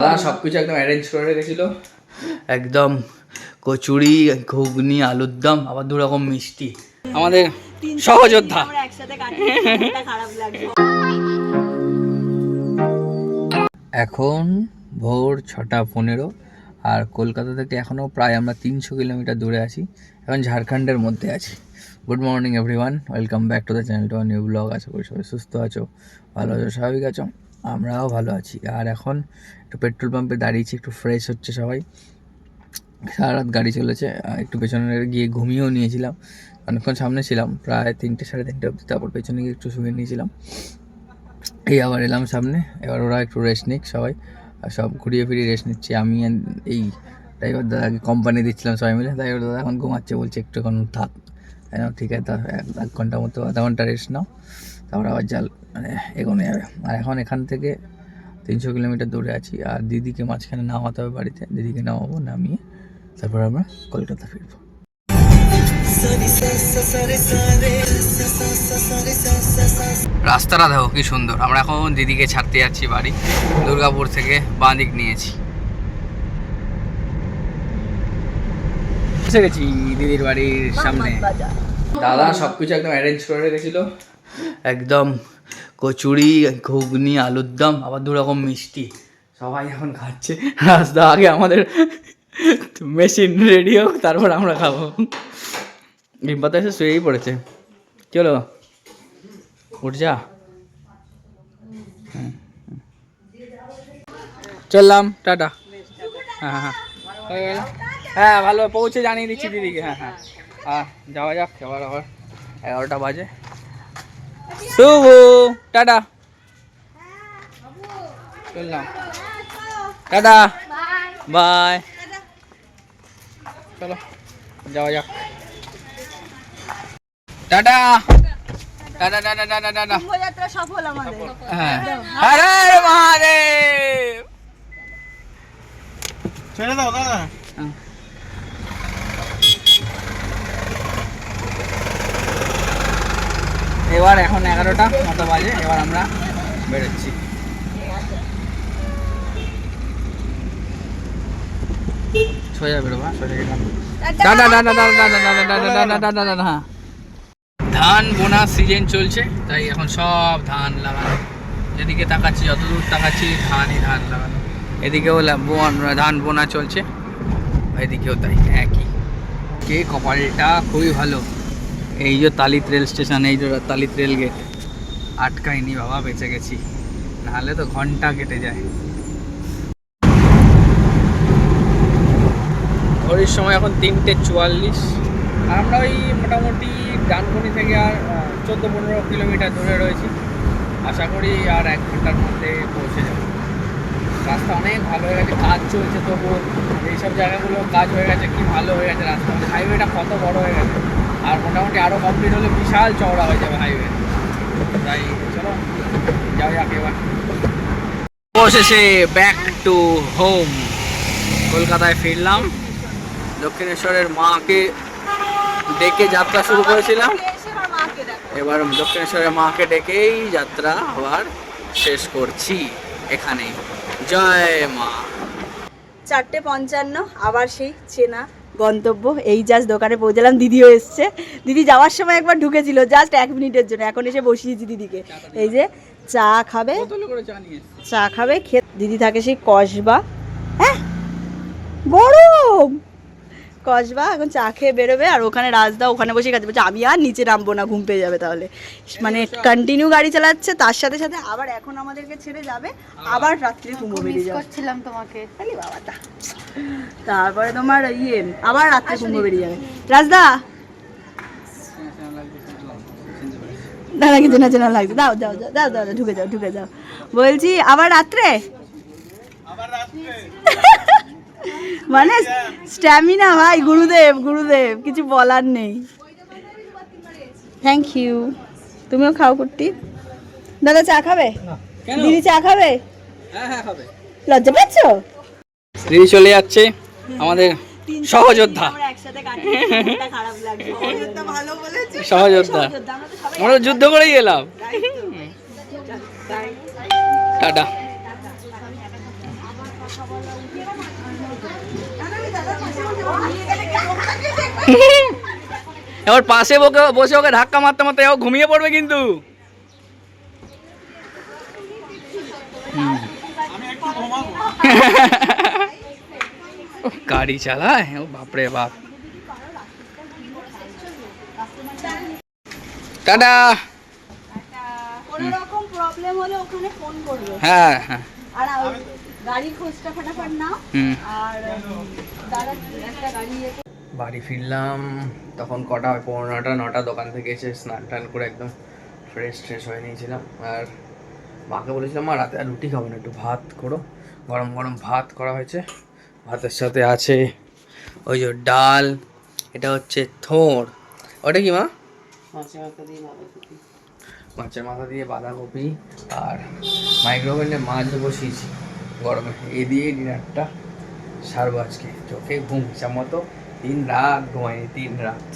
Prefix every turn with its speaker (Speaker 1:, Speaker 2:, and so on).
Speaker 1: দাদা সব কিছু একদম অ্যারেঞ্জ করে রেখেছিল। একদম কচুরি ঘুগনি আলুর দম আবার দু রকম মিষ্টি। আমাদের সহযোদ্ধা।
Speaker 2: আমরা একসাথে কাটি এটা খারাপ লাগবে
Speaker 1: এখন ভোর ছটা পনেরো আর কলকাতা থেকে এখনও প্রায় আমরা তিনশো কিলোমিটার দূরে আছি। এখন ঝাড়খণ্ডের মধ্যে আছি। Good morning everyone welcome back to the channel to new blog করি সবাই সুস্থ আছো ভালো আছো স্বাভাবিক আছো। আমরাও ভালো আছি। আর এখন একটু পেট্রোল পাম্পে দাঁড়িয়েছি, একটু ফ্রেশ হচ্ছে সবাই। সারা রাত গাড়ি চলেছে একটু পেছনে গিয়ে ঘুমিয়েও নিয়েছিলাম। অনেকক্ষণ সামনে ছিলাম, প্রায় তিনটে, সাড়ে তিনটে অবধি, তারপর পেছনে গিয়ে একটু শুয়ে নিয়েছিলাম। এই আবার এলাম সামনে, এবার ওরা একটু রেস্ট নিক সবাই। সব ঘুরিয়ে ফিরিয়ে রেস্ট নিচ্ছি। আমি এই ড্রাইভার দাদাকে কোম্পানি দিচ্ছিলাম সবাই মিলে। ড্রাইভার দাদা এখন ঘুমাচ্ছে, বলছে একটু এখন থাক। ঠিক আছে, এক ঘণ্টা মতো, আধা ঘণ্টা রেস্ট নাও। তারপর আবার জাল মানে এগোনো যাবে। আর এখন এখান থেকে তিনশো কিলোমিটার দূরে আছি। আর দিদিকে মাঝখানে নামাতে হবে বাড়িতে। দিদিকে নামাবো, নামিয়ে তারপর আমরা কলকাতা ফিরবো। রাস্তাটা দেখো কি সুন্দর। আমরা এখন দিদিকে ছাড়তে যাচ্ছি বাড়ি। দুর্গাপুর থেকে বাঁ দিক নিয়েছি। গেছি দিদির বাড়ির সামনে। দাদা সব কিছু একদম অ্যারেঞ্জ করে রেখেছিল। একদম কচুরি, ঘুগনি, আলুর দম, আবার দু রকম মিষ্টি। সবাই এখন খাচ্ছে। রাস্তা আগে আমাদের মেশিন রেডি হোক, তারপর আমরা খাব। ডিম্পাতে এসে শুয়েই পড়েছে। চলো, উঠ যা। চললাম, টাটা। হ্যাঁ হ্যাঁ। হয়ে ভালো, পৌঁছে জানিয়ে দিচ্ছি দিদিকে। হ্যাঁ হ্যাঁ। যাওয়া যাক, এবার আবার এগারোটা বাজে। শুভ টাটা। চললাম। টাটা। বাই। চলো যাওয়া যাক। টাটা। টাটা টাটা টাটা টাটা
Speaker 2: শুভযাত্রা সফল আমাদের।
Speaker 1: হ্যাঁ। হরে মহাদেব।
Speaker 3: ছেড়ে দাও দাদা।
Speaker 1: এবার এখন এগারোটা মতো বাজে এবার আমরা বেরোচ্ছি সোজা বেরোবা সোজা গেলাম দাদা দাদা দাদা দাদা দাদা দাদা দাদা দাদা দাদা হ্যাঁ ধান বোনার সিজন চলছে তাই এখন সব ধান লাগানো যেদিকে তাকাচ্ছি যত দূর তাকাচ্ছি ধানই ধান লাগানো এদিকেও বোন- ধান বোনা চলছে এদিকেও তাই একই কে কপালটা খুবই ভালো এই যে তালিত রেল স্টেশন এই যে তালিত রেল গেট আটকাইনি বাবা, বেঁচে গেছি। নাহলে তো ঘণ্টা কেটে যায়। ঘড়ির সময় এখন তিনটে চুয়াল্লিশ। আর আমরা ওই মোটামুটি ডানকুনি থেকে আর চোদ্দ পনেরো কিলোমিটার দূরে রয়েছি। আশা করি আর এক ঘণ্টার মধ্যে পৌঁছে যাব। রাস্তা অনেক ভালো হয়ে গেছে, কাজ চলছে তবু এইসব জায়গাগুলো কাজ হয়ে গেছে, কি ভালো হয়ে গেছে রাস্তা। হাইওয়েটা কত বড় হয়ে গেছে। আর মোটামুটি আরও কমপ্লিট হলে বিশাল চওড়া হয়ে যাবে হাইওয়ে তাই চলো যাও যাক এবার। অবশেষে ব্যাক টু হোম কলকাতায় ফিরলাম। দক্ষিণেশ্বরের মাকে ডেকে যাত্রা শুরু করেছিলাম। এবার দক্ষিণেশ্বরের মাকে ডেকেই যাত্রা আবার শেষ করছি এখানেই। জয় মা।
Speaker 2: চারটে পঞ্চান্ন, আবার সেই চেনা গন্তব্য এই জাস্ট দোকানে পৌঁছালাম দিদিও এসছে। দিদি যাওয়ার সময় একবার ঢুকেছিল জাস্ট এক মিনিটের জন্য এখন এসে বসিয়েছি দিদিকে। এই যে চা খাবে
Speaker 1: চা
Speaker 2: খাবে খেয়ে দিদি থাকে সেই কসবা। হ্যাঁ গরম কসবা এখন চা খেয়ে বেরোবে আর ওখানে রাজদা ওখানে বসে কাছে বলছে আমি আর নিচে নামবো না ঘুম পেয়ে যাবে তাহলে। মানে কন্টিনিউ গাড়ি চালাচ্ছে তার সাথে সাথে আবার এখন আমাদেরকে ছেড়ে যাবে আবার রাত্রে ঘুমো বেরিয়ে যাবে।
Speaker 4: করছিলাম তোমাকে।
Speaker 2: খালি বাবাটা তারপরে তোমার ইয়ে আবার রাত্রে কুম্ভ বেরিয়ে যাবে। রাজদা! দাদা কিছু না চেনা লাগছে। দাও দাও দাও দাও দাও ঢুকে যাও ঢুকে যাও। বলছি আবার রাত্রে? মানে স্ট্যামিনা ভাই গুরুদেব গুরুদেব কিছু বলার নেই। থ্যাংক ইউ তুমিও খাও কুট্টি। দাদা চা খাবে?
Speaker 1: কেন?
Speaker 2: দিদি চা খাবে?
Speaker 1: হ্যাঁ হ্যাঁ
Speaker 2: লজ্জা পাচ্ছ?
Speaker 1: দিদি চলে যাচ্ছে আমাদের সহযোদ্ধা।
Speaker 2: আমরা একসাথে কাটি এটা খারাপ লাগছে। সহযোদ্ধা ভালো বলেছে।
Speaker 1: সহযোদ্ধা।
Speaker 2: সহযোদ্ধা আমরা
Speaker 1: আমরা তো যুদ্ধ করেই গেলাম টাটা। এবার পাশে বকে বসে ওকে ধাক্কা মারতে মারতে ও ঘুমিয়ে পড়বে কিন্তু। গাড়ি চালায়? ও বাপরে বাপ। টাটা।
Speaker 2: কোনো রকম প্রবলেম হলে ওখানে ফোন করবে।
Speaker 1: হ্যাঁ হ্যাঁ।
Speaker 2: আর
Speaker 1: বাড়ি ফিরলাম তখন কটা হয় পনেরো নটা নটা দোকান থেকে এসে স্নান টান করে একদম ফ্রেশ ট্রেশ হয়ে নিয়েছিলাম। আর মাকে বলেছিলাম মা রাতে আর রুটি খাব না একটু ভাত করো। গরম গরম ভাত করা হয়েছে। ভাতের সাথে আছে ওই যে ডাল এটা হচ্ছে থোড় ওটা কি মা? মাছের মাথা দিয়ে বাঁধাকপি আর মাইক্রোওভেনে মাছ বসিয়েছি। গরমে এ দিয়ে ডিনারটা সারবো আজকে। চোখে ঘুম মতো তিন রাত ঘুমাইনি তিন রাত।